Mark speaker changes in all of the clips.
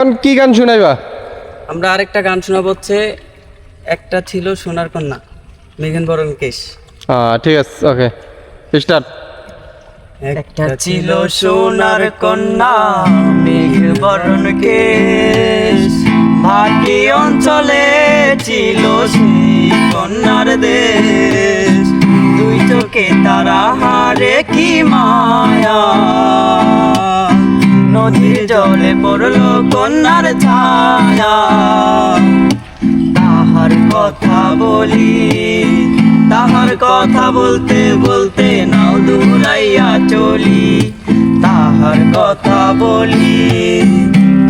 Speaker 1: কি গান শুনাইবা?
Speaker 2: আমরা আরেকটা গান শোনাবো হচ্ছে একটা ছিল সোনার কন্যা মেঘেন বরণ কেশ।
Speaker 1: ঠিক আছে ওকে স্টার্ট
Speaker 2: একটা ছিল সোনার কন্যা মেঘ বরণ কেশ। ভাটি অঞ্চলে ছিল সেই কন্যার দেশ। দুই চোখে তারা হারে কি মায়া। নদীর জলে পড়ল কন্যার ছায়া। তাহার কথা বলি, তাহার কথা বলতে বলতে নাও দূরাইয়া চলি। তাহার কথা বলি,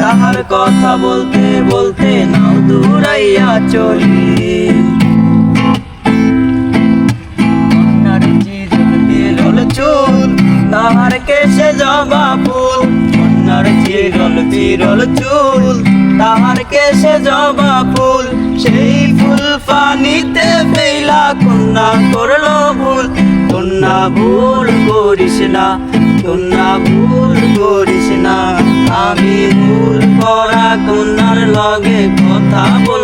Speaker 2: তাহার কথা বলতে বলতে নাও দূরাইয়া চলি। বিরল চুল, তাহার কেশে জবা ফুল, সেই ফুল পানিতে পেলা কন্যা করল ভুল। কন্যা ভুল করিস না, কন্যা ভুল করিস না, আমি ভুল করা কন্যার লগে কথা বলব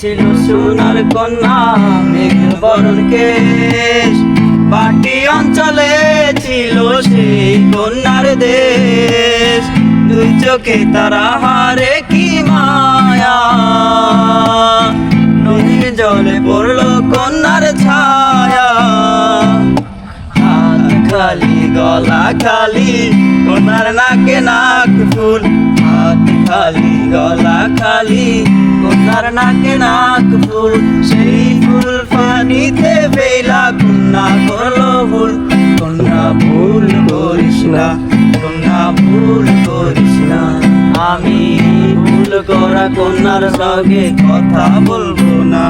Speaker 2: ছিল সোনার কন্যা মেঘ বরণ কেশ। পাটি অঞ্চলে ছিল সেই কন্যার দেশ। দুই চোখে তারা হারে কি মায়া। নদীর জলে পড়ল কন্যার ছায়া। খালি, গলা খালি কোনার নাকে নাক ফুল। হাত খালি, গলা খালি কোনার নাকে নাক ফুল, সেই ফুল পানিতে বেলা কন্যা করল ভুল কন্যা ভুল করিস না, কন্যা ভুল করিস না। আমি ভুল করা কন্যার সঙ্গে কথা বলব না।